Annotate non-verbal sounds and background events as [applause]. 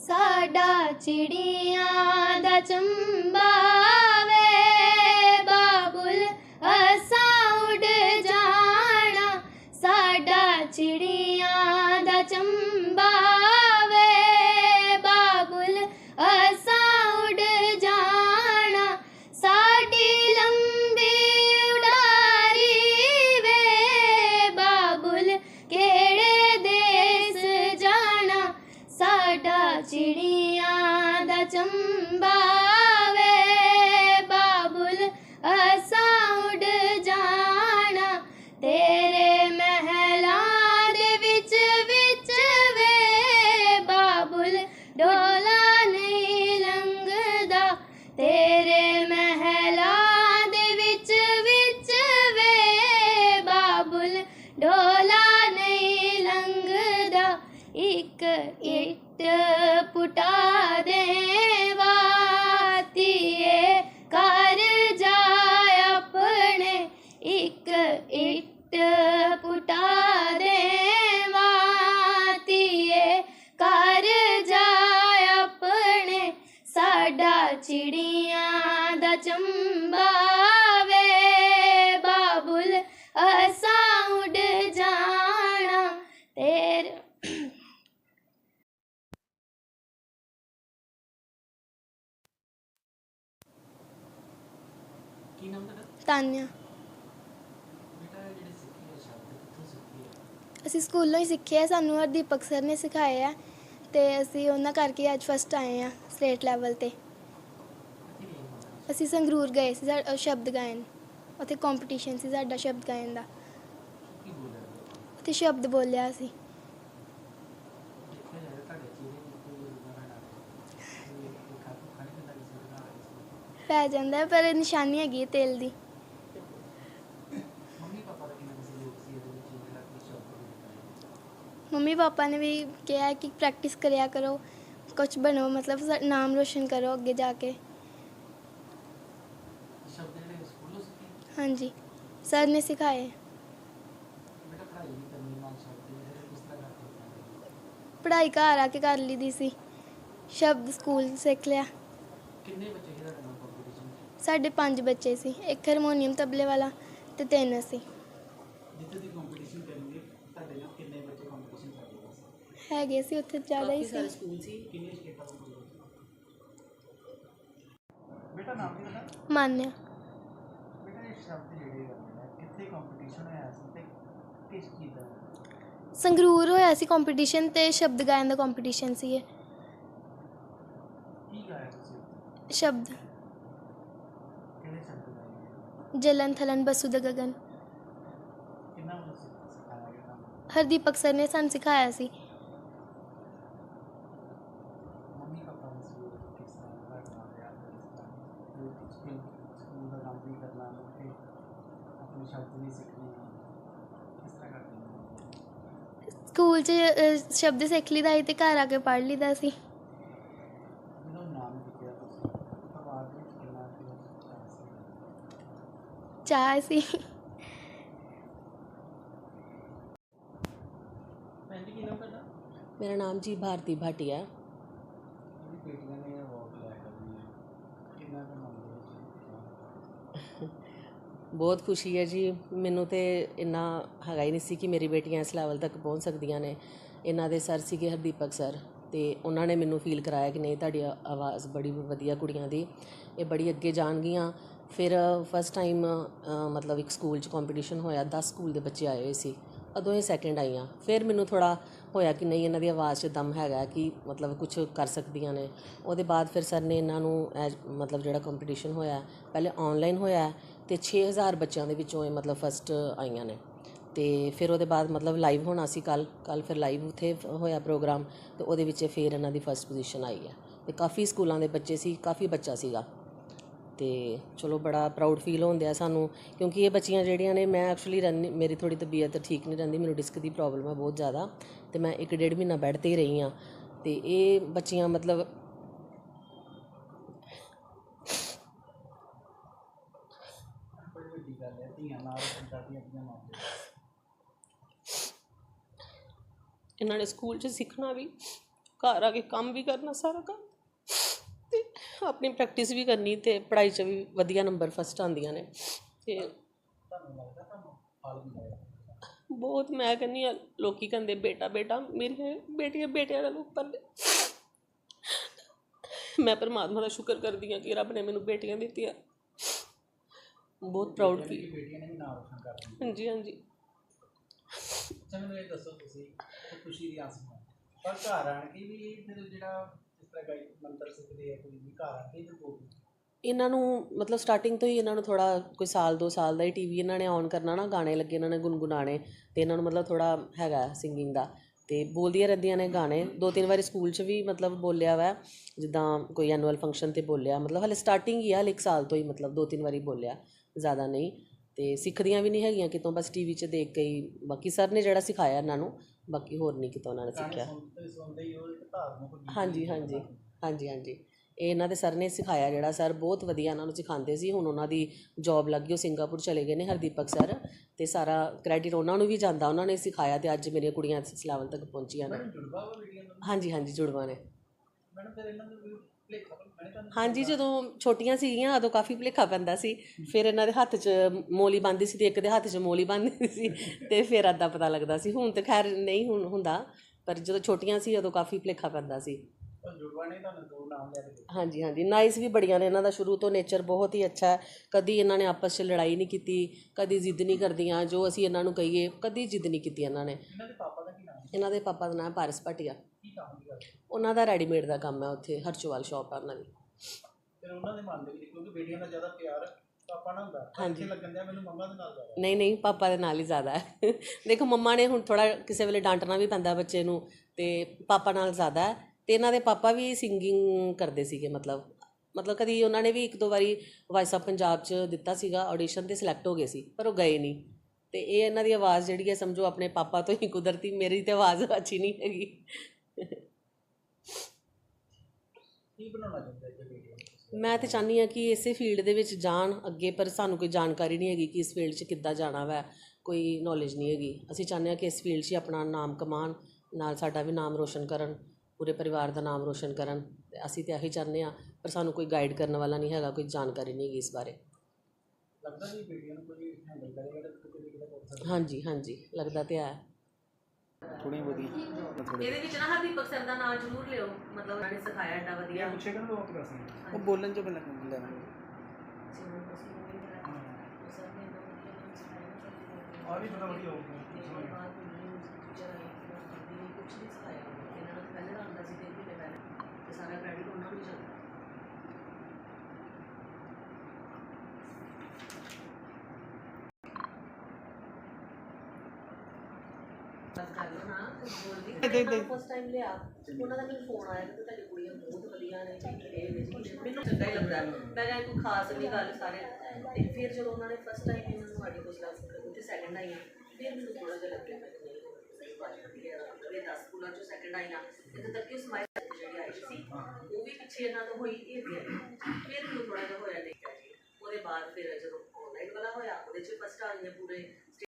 ਸਾਡਾ ਚਿੜੀਆਂ ਦਾ ਚੰਬਾ ਚਿੜੀਆਂ ਤਾਨਿਆ। ਅਸੀਂ ਸਕੂਲੋਂ ਹੀ ਸਿੱਖਿਆ, ਸਾਨੂੰ ਹਰਦੀਪਕ ਸਰ ਨੇ ਸਿਖਾਏ ਆ ਤੇ ਅਸੀਂ ਉਹਨਾਂ ਕਰਕੇ ਅੱਜ ਫਸਟ ਆਏ ਆ ਸਟੇਟ ਲੈਵਲ ਤੇ। ਅਸੀਂ ਸੰਗਰੂਰ ਗਏ ਸੀ ਸਾ- ਸ਼ਬਦ ਗਾਇਨ। ਉੱਥੇ ਕੰਪੀਟੀਸ਼ਨ ਸੀ ਸਾਡਾ ਸ਼ਬਦ ਗਾਇਨ ਦਾ। ਉੱਥੇ ਸ਼ਬਦ ਬੋਲਿਆ ਸੀ। ਪੈ ਜਾਂਦਾ ਪਰ ਨਿਸ਼ਾਨੀ ਹੈਗੀ ਹੈ ਤੇਲ ਦੀ ਮੰਮੀ ਪਾਪਾ ਦਾ ਕਿੰਨਾ ਸਹਿਯੋਗ ਸੀ ਇਹਦੇ ਵਿੱਚ ਜਿਹੜਾ ਕਿ ਸ਼ਬਦ ਬੋਲਦਾ ਮੰਮੀ ਪਾਪਾ ਨੇ ਵੀ ਕਿਹਾ ਕਿ ਪ੍ਰੈਕਟਿਸ ਕਰਿਆ ਕਰੋ ਕੁਝ ਬਣੋ ਮਤਲਬ ਸਾ- ਨਾਮ ਰੋਸ਼ਨ ਕਰੋ ਅੱਗੇ ਜਾ ਕੇ। ਸ਼ਬਦ ਜਿਹੜੇ ਸਕੂਲੋਂ ਸਿੱਖੇ? ਹਾਂਜੀ ਸਰ ਨੇ ਸਿਖਾਏ। ਬੇਟਾ ਪੜ੍ਹਾਈ ਵੀ ਕਰਨੀ ਨਾਲ ਸ਼ਬਦ ਜਿਹੜੇ ਕਿਸ ਤਰ੍ਹਾਂ ਕਰਦੇ ਪੜ੍ਹਾਈ? ਘਰ ਆ ਕੇ ਕਰ ਲਈਦੀ ਸੀ ਸ਼ਬਦ ਸਕੂਲ ਸਿੱਖ ਲਿਆ। ਕਿੰਨੇ ਬੱਚੇ ਜਿਹੜਾ ਕੰਪੀਟੀਸ਼ਨ ਸਾਡੇ ਪੰਜ ਬੱਚੇ ਸੀ ਇੱਕ ਹਾਰਮੋਨੀਅਮ ਤਬਲੇ ਵਾਲਾ ਤੇ ਤਿੰਨ ਅਸੀਂ। ਹੈਗੇ ਸੀ ਉੱਥੇ ਜ਼ਿਆਦਾ ਹੀ ਸੀ। ਸਕੂਲ ਸੀ। ਕਿੰਨੇ ਸਟੇਟਾਂ ਤੋਂ ਬੋਲਦੇ ਬੇਟਾ ਨਾਮ ਕੀ ਤੁਹਾਡਾ? ਮਾਨਿਆ। ਬੇਟਾ ਇਹ ਸ਼ਬਦ ਜਿਹੜੇ ਹੈਗੇ ਆ ਕਿੱਥੇ ਕੰਪੀਟੀਸ਼ਨ ਹੋਇਆ ਸੀ ਤੇ ਕਿਸ ਚੀਜ਼ ਦਾ? ਸੰਗਰੂਰ ਹੋਇਆ ਸੀ ਕੰਪੀਟੀਸ਼ਨ ਤੇ ਸ਼ਬਦ ਗਾਇਨ ਦਾ ਕੰਪੀਟੀਸ਼ਨ ਸੀ ਇਹ। ਕੀ ਗਾਇਆ ਤੁਸੀਂ ਸ਼ਬਦ। ਕਿਹੜੇ ਸ਼ਬਦ ਗਾਏ ਜਲਨ ਥਲਨ ਬਸੂ ਦਾ ਗਗਨ। ਕਿੰਨਾ ਸਿਖਾਇਆ ਗਿਆ ਤੁਹਾਨੂੰ ਹਰਦੀਪਕ ਸਰ ਨੇ ਸਾਨੂੰ ਸਿਖਾਇਆ ਸੀ ਮੰਮੀ ਪਾਪਾ ਦਾ ਸਹਿਯੋਗ ਕਿਸ ਤਰ੍ਹਾਂ ਦਾ ਰਿਹਾ ਕਿਸ ਤਰ੍ਹਾਂ ਸਕੂਲ ਸਕੂਲ ਦਾ ਕੰਮ ਵੀ ਕਰਨਾ ਤੇ ਆਪਣੇ ਸ਼ਬਦ ਵੀ ਸਿੱਖਣੇ ਕਿਸ ਤਰ੍ਹਾਂ ਕਰਦੇ ਹੋ ਸਕੂਲ 'ਚ ਅ, ਸ਼ਬਦ ਸਿੱਖ ਲਈਦਾ ਸੀ ਤੇ ਘਰ ਆ ਕੇ ਪੜ੍ਹ ਲਈਦਾ ਸੀ? ਨਾਮ ਤੁਸੀਂ ਵਿੱਚ ਕਿੰਨਾ ਚਾਹ ਮੇਰਾ ਨਾਮ ਜੀ ਭਾਰਤੀ ਭਾਟੀਆ ਜਿਹੜੀ ਬੇਟੀਆਂ ਨੇ ਅਵਾਰਡ ਲੈ ਕਰਨੀ ਹੈ ਕਿੰਨਾ ਕੁ ਮਨ ਦੇ ਵਿੱਚ ਬਹੁਤ ਖੁਸ਼ੀ ਹੈ ਜੀ। ਮੈਨੂੰ ਤੇ ਇੰਨਾ ਹੈਗਾ ਹੀ ਨਹੀਂ ਸੀ ਕਿ ਮੇਰੀ ਬੇਟੀਆਂ ਇਸ ਲੈਵਲ ਤੱਕ ਪਹੁੰਚ ਸਕਦੀਆਂ ਨੇ। ਇਹਨਾਂ ਦੇ ਸਰ ਸੀਗੇ ਹਰਦੀਪਕ ਸਰ ਤੇ ਉਹਨਾਂ ਨੇ ਮੈਨੂੰ ਫੀਲ ਕਰਾਇਆ ਕਿ ਨਹੀਂ, ਤੁਹਾਡੀ ਆਵਾਜ਼ ਬੜੀ ਵਧੀਆ ਕੁੜੀਆਂ ਦੀ। ਇਹ ਬੜੀ ਅੱਗੇ ਜਾਣਗੀਆਂ। ਫਿਰ ਫਸਟ ਟਾਈਮ ਮਤਲਬ ਇੱਕ ਸਕੂਲ 'ਚ ਕੰਪੀਟੀਸ਼ਨ ਹੋਇਆ। 10 ਸਕੂਲ ਦੇ ਬੱਚੇ ਆਏ ਹੋਏ ਸੀ। ਉਦੋਂ ਇਹ ਸੈਕਿੰਡ ਆਈਆਂ। ਫਿਰ ਮੈਨੂੰ ਥੋੜਾ ਹੋਇਆ ਕਿ ਨਹੀਂ, ਇਹਨਾਂ ਦੀ ਆਵਾਜ਼ 'ਚ ਦਮ ਹੈਗਾ ਕਿ ਮਤਲਬ ਕੁਝ ਕਰ ਸਕਦੀਆਂ ਨੇ। ਉਹਦੇ ਬਾਅਦ ਫਿਰ ਸਰ ਨੇ ਇਹਨਾਂ ਨੂੰ ਐਜ- ਮਤਲਬ ਜਿਹੜਾ ਕੰਪੀਟੀਸ਼ਨ ਹੋਇਆ, ਪਹਿਲੇ ਆਨਲਾਈਨ ਹੋਇਆ ਤੇ 6000 ਬੱਚਿਆਂ ਦੇ ਵਿੱਚੋਂ ਇਹ ਮਤਲਬ ਫਸਟ ਆਈਆਂ ਨੇ। ਤੇ ਫਿਰ ਉਹਦੇ ਬਾਅਦ ਮਤਲਬ ਲਾਈਵ ਹੋਣਾ ਸੀ ਕੱਲ ਕੱਲ ਫਿਰ ਲਾਈਵ ਉੱਥੇ ਹੋਇਆ ਪ੍ਰੋਗਰਾਮ ਤੇ ਉਹਦੇ ਵਿੱਚ ਫਿਰ ਇਹਨਾਂ ਦੀ ਫਸਟ ਪੋਜੀਸ਼ਨ ਆਈ ਹੈ। ਤੇ ਕਾਫੀ ਸਕੂਲਾਂ ਦੇ ਬੱਚੇ ਸੀ, ਕਾਫੀ ਬੱਚਾ ਸੀਗਾ। ਤੇ ਚਲੋ ਬੜਾ ਪ੍ਰਾਊਡ ਫੀਲ ਹੁੰਦਿਆ ਸਾਨੂੰ, ਕਿਉਂਕਿ ਇਹ ਬੱਚੀਆਂ ਜਿਹੜੀਆਂ ਨੇ, ਮੈਂ ਐਕਚੁਅਲੀ ਮੇਰੀ ਥੋੜੀ ਤਬੀਅਤ ਠੀਕ ਨਹੀਂ ਰਹਿੰਦੀ, ਮੈਨੂੰ ਡਿਸਕ ਦੀ ਪ੍ਰੋਬਲਮ ਹੈ ਬਹੁਤ ਜ਼ਿਆਦਾ ਤੇ ਮੈਂ ਇੱਕ ਡੇਢ ਮਹੀਨਾ ਬੈੱਡ ਤੇ ਹੀ ਰਹੀ ਹਾਂ ਤੇ ਇਹ ਬੱਚੀਆਂ ਮਤਲਬ ਇਹਨਾਂ ਨੇ ਸਕੂਲ 'ਚ ਸਿੱਖਣਾ ਵੀ, ਘਰ ਆ ਕੇ ਕੰਮ ਵੀ ਕਰਨਾ ਸਾਰਾ ਕੰਮ ਆਪਣੀ ਪ੍ਰੈਕਟਿਸ ਵੀ ਕਰਨੀ ਤੇ ਪੜ੍ਹਾਈ 'ਚ ਵੀ ਵਧੀਆ ਨੰਬਰ ਫਸਟ ਆਉਂਦੀਆਂ ਨੇ। ਤੇ ਬਹੁਤ ਮੈਂ ਕਹਿੰਦੀ ਆ ਲੋਕੀ ਕਹਿੰਦੇ, ਬੇਟਾ ਬੇਟਾ, ਮੇਰੀਆਂ ਬੇਟੀਆਂ, ਬੇਟਿਆਂ ਨਾਲੋਂ ਉੱਪਰ ਨੇ। ਮੈਂ ਪਰਮਾਤਮਾ ਦਾ ਸ਼ੁਕਰ ਕਰਦੀ ਹਾਂ ਕਿ ਰੱਬ ਨੇ ਮੈਨੂੰ ਬੇਟੀਆਂ ਦਿੱਤੀਆਂ। ਬਹੁਤ ਪ੍ਰਾਊਡ ਕਿ ਫੀਲ ਬੇਟੀਆਂ ਨੇ ਵੀ ਨਾਮ ਰੋਸ਼ਨ ਕਰ ਦਿੱਤਾ ਹਾਂਜੀ ਹਾਂਜੀ। ਅੱਛਾ ਮੈਨੂੰ ਇਹ ਦੱਸੋ ਤੁਸੀਂ, ਖੁਸ਼ੀ ਦੀ ਆਸਮਾਨ ਪਰ ਘਰ ਆਣ ਕੇ ਵੀ ਫਿਰ ਜਿਹੜਾ ਤਰ੍ਹਾਂ ਗਾਇ ਮੰਤਰ ਸਿੱਖਦੇ ਆ, ਕੋਈ ਵੀ ਘਰ ਆ ਕੇ ਫਿਰ ਇਹਨਾਂ ਨੂੰ ਮਤਲਬ ਸਟਾਰਟਿੰਗ ਤੋਂ ਹੀ ਇਹਨਾਂ ਨੂੰ ਥੋੜਾ ਕੋਈ ਸਾਲ, ਦੋ ਸਾਲ ਦਾ ਹੀ ਟੀਵੀ ਇਹਨਾਂ ਨੇ ਔਨ ਕਰਨਾ ਨਾ, ਗਾਣੇ ਲੱਗੇ ਇਹਨਾਂ ਨੇ ਗੁੰਗੁਣਾਣੇ ਤੇ ਇਹਨਾਂ ਨੂੰ ਮਤਲਬ ਥੋੜਾ ਹੈਗਾ ਸਿੰਗਿੰਗ ਦਾ ਤੇ ਬੋਲਦੀਆਂ ਰਹਿੰਦੀਆਂ ਨੇ ਗਾਣੇ। ਦੋ ਤਿੰਨ ਵਾਰੀ ਸਕੂਲ 'ਚ ਵੀ ਮਤਲਬ ਬੋਲਿਆ ਵਾ, ਜਿੱਦਾਂ ਕੋਈ ਐਨੂਅਲ ਫੰਕਸ਼ਨ ਤੇ ਬੋਲਿਆ, ਮਤਲਬ ਹਲੇ ਸਟਾਰਟਿੰਗ ਹੀ ਆ, ਹਲੇ ਇੱਕ ਸਾਲ ਤੋਂ ਹੀ ਮਤਲਬ ਦੋ ਤਿੰਨ ਵਾਰੀ ਬੋਲਿਆ, ਜ਼ਿਆਦਾ ਨਹੀਂ ਤੇ ਸਿੱਖਦੀਆਂ ਵੀ ਨਹੀਂ ਹੈਗੀਆਂ ਕਿਤੋਂ, ਬਸ ਟੀਵੀ 'ਚ ਦੇਖ ਕੇ ਹੀ, ਬਾਕੀ ਸਰ ਨੇ ਜਿਹੜਾ ਸਿਖਾਇਆ ਇਹਨਾਂ ਨੂੰ ਬਾਕੀ ਹੋਰ ਨਹੀਂ ਕਿਤੋਂ ਉਹਨਾਂ ਨੇ ਸਿੱਖਿਆ। ਹਾਂਜੀ ਹਾਂਜੀ ਹਾਂਜੀ ਹਾਂਜੀ। ਇਹ ਇਹਨਾਂ ਦੇ ਸਰ ਨੇ ਸਿਖਾਇਆ ਜਿਹੜਾ ਸਰ ਬਹੁਤ ਵਧੀਆ ਇਹਨਾਂ ਨੂੰ ਸਿਖਾਉਂਦੇ ਸੀ। ਹੁਣ ਉਹਨਾਂ ਦੀ ਜੌਬ ਲੱਗ ਗਈ ਉਹ ਸਿੰਗਾਪੁਰ ਚਲੇ ਗਏ ਨੇ ਹਰਦੀਪਕ ਸਰ ਤੇ ਸਾਰਾ ਕ੍ਰੈਡਿਟ ਉਹਨਾਂ ਨੂੰ ਵੀ ਜਾਂਦਾ ਉਹਨਾਂ ਨੇ ਸਿਖਾਇਆ ਤੇ ਅੱਜ ਮੇਰੀਆਂ ਕੁੜੀਆਂ ਇਸ ਲੈਵਲ ਤੱਕ ਪਹੁੰਚੀਆਂ ਨੇ। ਹਾਂਜੀ ਹਾਂਜੀ ਜੁੜਵਾ ਨੇ। ਮੈਡਮ ਫਿਰ ਇਹਨਾਂ ਨੂੰ ਵੀ ਭੁਲੇਖਾ ਮੈਨੇ ਤੁਹਾਨੂੰ ਹਾਂਜੀ ਜਦੋਂ ਛੋਟੀਆਂ ਸੀਗੀਆਂ ਉਦੋਂ ਕਾਫੀ ਭੁਲੇਖਾ ਪੈਂਦਾ ਸੀ। ਫਿਰ ਇਹਨਾਂ ਦੇ ਹੱਥ 'ਚ ਮੋਲੀ ਬੰਨ੍ਹਦੀ ਸੀ ਤੇ ਇੱਕ ਦੇ ਹੱਥ 'ਚ ਮੋਲੀ ਬੰਨ੍ਹਦੀ ਸੀ ਤੇ ਫਿਰ ਅੱਦਾ ਪਤਾ ਲੱਗਦਾ ਸੀ। ਹੁਣ ਤੇ ਖੈਰ ਨਹੀਂ ਹੁਣ ਹੁੰਦਾ ਪਰ ਜਦੋਂ ਛੋਟੀਆਂ ਸੀ ਉਦੋਂ ਕਾਫੀ ਭੁਲੇਖਾ ਪੈਂਦਾ ਸੀ। ਉਹ ਜੁੜਵਾ ਨੇ ਤੁਹਾਨੂੰ ਦੋ ਨਾਮ ਲਿਆ ਕੇ ਦਿੱਤੇ ਹਾਂਜੀ ਹਾਂਜੀ। ਨਾਈਸ ਵੀ ਬੜੀਆਂ ਨੇ ਇਹਨਾਂ ਦਾ। ਸ਼ੁਰੂ ਤੋਂ ਨੇਚਰ ਬਹੁਤ ਹੀ ਅੱਛਾ ਹੈ। ਕਦੀ ਇਹਨਾਂ ਨੇ ਆਪਸ 'ਚ ਲੜਾਈ ਨਹੀਂ ਕੀਤੀ ਕਦੀ ਜ਼ਿੱਦ ਨਹੀਂ ਕਰਦੀਆਂ ਜੋ ਅਸੀਂ ਇਹਨਾਂ ਨੂੰ ਕਹੀਏ ਕਦੀ ਜ਼ਿੱਦ ਨਹੀਂ ਕੀਤੀ ਇਹਨਾਂ ਨੇ। ਇਹਨਾਂ ਦੇ ਪਾਪਾ ਦਾ ਕੀ ਨਾਮ ਹੈ ਇਹਨਾਂ ਦੇ ਪਾਪਾ ਦਾ ਨਾਮ ਪਾਰਸ ਭਟੀਆ। ਉਹਨਾਂ ਦਾ ਰੈਡੀਮੇਡ ਦਾ ਕੰਮ ਹੈ ਉੱਥੇ ਹਰਚੋਵਾਲ ਸ਼ਾਪ ਆ ਉਹਨਾਂ ਦੀ। ਫਿਰ ਉਹਨਾਂ ਦੇ ਮਨ ਦੇ ਵਿੱਚ ਕਿਉਂਕਿ ਬੇਟੀਆਂ ਦਾ ਜ਼ਿਆਦਾ ਪਿਆਰ ਪਾਪਾ ਨਾਲ ਹੁੰਦਾ ਪਰ ਇੱਥੇ ਲੱਗਣ ਦਿਆ ਮੈਨੂੰ ਮੰਮਾ ਦੇ ਨਾਲ ਜ਼ਿਆਦਾ। ਨਹੀਂ ਨਹੀਂ ਪਾਪਾ ਦੇ ਨਾਲ ਹੀ ਜ਼ਿਆਦਾ ਹੈ। [laughs] ਦੇਖੋ ਮੰਮਾ ਨੇ ਹੁਣ ਥੋੜਾ ਕਿਸੇ ਵੇਲੇ ਡਾਂਟਣਾ ਵੀ ਪੈਂਦਾ ਬੱਚੇ ਨੂੰ ਤੇ ਪਾਪਾ ਨਾਲ ਜ਼ਿਆਦਾ ਹੈ ਤੇ ਇਹਨਾਂ ਦੇ ਪਾਪਾ ਵੀ ਸਿੰਗਿੰਗ ਕਰਦੇ ਸੀਗੇ ਮਤਲਬ। ਮਤਲਬ ਕਦੀ ਉਹਨਾਂ ਨੇ ਵੀ ਇੱਕ ਦੋ ਵਾਰੀ ਵਾਇਸ ਆਫ ਪੰਜਾਬ 'ਚ ਦਿੱਤਾ ਸੀਗਾ ਆਡੀਸ਼ਨ ਤੇ ਸਿਲੈਕਟ ਹੋ ਗਏ ਸੀ ਪਰ ਉਹ ਗਏ ਨਹੀਂ। ਤੇ ਇਹ ਇਹਨਾਂ ਦੀ ਆਵਾਜ਼ ਜਿਹੜੀ ਹੈ ਸਮਝੋ ਆਪਣੇ ਪਾਪਾ ਤੋਂ ਹੀ ਕੁਦਰਤੀ ਮੇਰੀ ਤੇ ਆਵਾਜ਼ [laughs] ਅੱਛੀ ਨਹੀਂ ਹੈਗੀ। ਕੀ ਬਣਾਉਣਾ ਚਾਹੁੰਦੇ ਜੇ ਬੇਟੀਆਂ ਨੂੰ? ਮੈਂ ਤੇ ਚਾਹੁੰਦੀ ਹਾਂ ਕਿ ਇਸੇ ਫੀਲਡ ਦੇ ਵਿੱਚ ਜਾਣ ਅੱਗੇ ਪਰ ਸਾਨੂੰ ਕੋਈ ਜਾਣਕਾਰੀ ਨਹੀਂ ਹੈਗੀ ਕਿ ਇਸ ਫੀਲਡ 'ਚ ਕਿੱਦਾਂ ਜਾਣਾ ਵੈ। ਕੋਈ ਨੌਲੇਜ ਨਹੀਂ ਹੈਗੀ। ਅਸੀਂ ਚਾਹੁੰਦੇ ਹਾਂ ਕਿ ਇਸ ਫੀਲਡ 'ਚ ਹੀ ਆਪਣਾ ਨਾਮ ਕਮਾਉਣ ਨਾਲ ਸਾਡਾ ਵੀ ਨਾਮ ਰੋਸ਼ਨ ਕਰਨ ਪੂਰੇ ਪਰਿਵਾਰ ਦਾ ਨਾਮ ਰੋਸ਼ਨ ਕਰਨ। ਤੇ ਅਸੀਂ ਤੇ ਇਹੀ ਚਾਹੁੰਦੇ ਹਾਂ ਪਰ ਸਾਨੂੰ ਕੋਈ ਗਾਈਡ ਕਰਨ ਵਾਲਾ ਨਹੀਂ ਹੈਗਾ ਕੋਈ ਜਾਣਕਾਰੀ ਨਹੀਂ ਹੈਗੀ ਇਸ ਬਾਰੇ। ਲੱਗਦਾ ਵੀ ਬੇਟੀਆਂ ਨੂੰ ਕੋਈ ਹੈਂਡਲ ਕਰੇਗਾ ਤਾਂ ਕਿਤੇ ਵੀ ਕਿਤੇ ਹਾਂਜੀ ਹਾਂਜੀ। ਲੱਗਦਾ ਤੇ ਹੈ। ਥੋੜੇ ਇਹਦੇ ਵਿੱਚ ਨਾ ਹਰਦੀਪਕ ਸਰ ਦਾ ਨਾਮ ਜ਼ਰੂਰ ਲਿਓ ਮਤਲਬ ਉਹਨਾਂ ਨੇ ਸਿਖਾਇਆ ਏਡਾ ਵਧੀਆ। ਪੁੱਛੇਗਾ ਨਾ ਉਹ ਸਕਦੇ ਉਹ ਬੋਲਣ ਚ ਪਹਿਲਾਂ ਲੈ ਆ ਵੀ ਬੜਾ ਵਧੀਆ ਹੋ ਗਿਆ ਸਾਰਾ ਕ੍ਰੈਡਿਟ ਉਹਨਾਂ ਨੂੰ ਜਾਂਦਾ ਬਸ ਕਰ ਲਓ ਨਾ ਬੋਲਦੀ ਦੇ ਦੇ। ਫਸਟ ਟਾਈਮ ਲਿਆ। ਉਹਨਾਂ ਦਾ ਮੈਨੂੰ ਫੋਨ ਆਇਆ ਕਿ ਤੁਹਾਡੀ ਕੁੜੀਆਂ ਬਹੁਤ ਵਧੀਆ ਨੇ ਇਹ ਵਿੱਚ ਮੈਨੂੰ ਚੰਗਾ ਹੀ ਲੱਗਦਾ। ਮੈਂ ਕਿਹਾ ਕੋਈ ਖਾਸ ਨਹੀਂ ਗੱਲ ਸਾਰੇ। ਤੇ ਫਿਰ ਜਦੋਂ ਉਹਨਾਂ ਨੇ ਫਸਟ ਟਾਈਮ ਇਹਨਾਂ ਨੂੰ ਆਡੀ ਕੋਸਲਾ ਉੱਤੇ ਸੈਕੰਡ ਆਈਆਂ ਫਿਰ ਮੈਨੂੰ ਥੋੜਾ ਜਿਹਾ ਲੱਗਿਆ ਮੈਂ ਨਹੀਂ, ਸਹੀ ਬਾਤ ਵਧੀਆ ਮੇਰੇ 10 ਸਕੂਲਾਂ ਚੋਂ ਸੈਕੰਡ ਆਈਆਂ ਇੱਥੇ ਤੱਕ ਕਿ ਸਮਾਈ ਜਿਹੜੀ ਆਈ ਸੀ, ਉਹ ਵੀ ਪਿੱਛੇ ਇਹਨਾਂ ਤੋਂ ਹੋਈ, ਇਹ ਵੀ ਫਿਰ ਮੈਨੂੰ ਥੋੜਾ ਜਿਹਾ ਹੋਇਆ ਦੇਖਿਆ ਜੀ। ਉਹਦੇ ਬਾਅਦ ਫਿਰ ਜਦੋਂ ਆਨਲਾਈਨ ਵਾਲਾ ਹੋਇਆ, ਉਹਦੇ ਚ ਫਸਟ ਆਈਆਂ ਪੂਰੇ।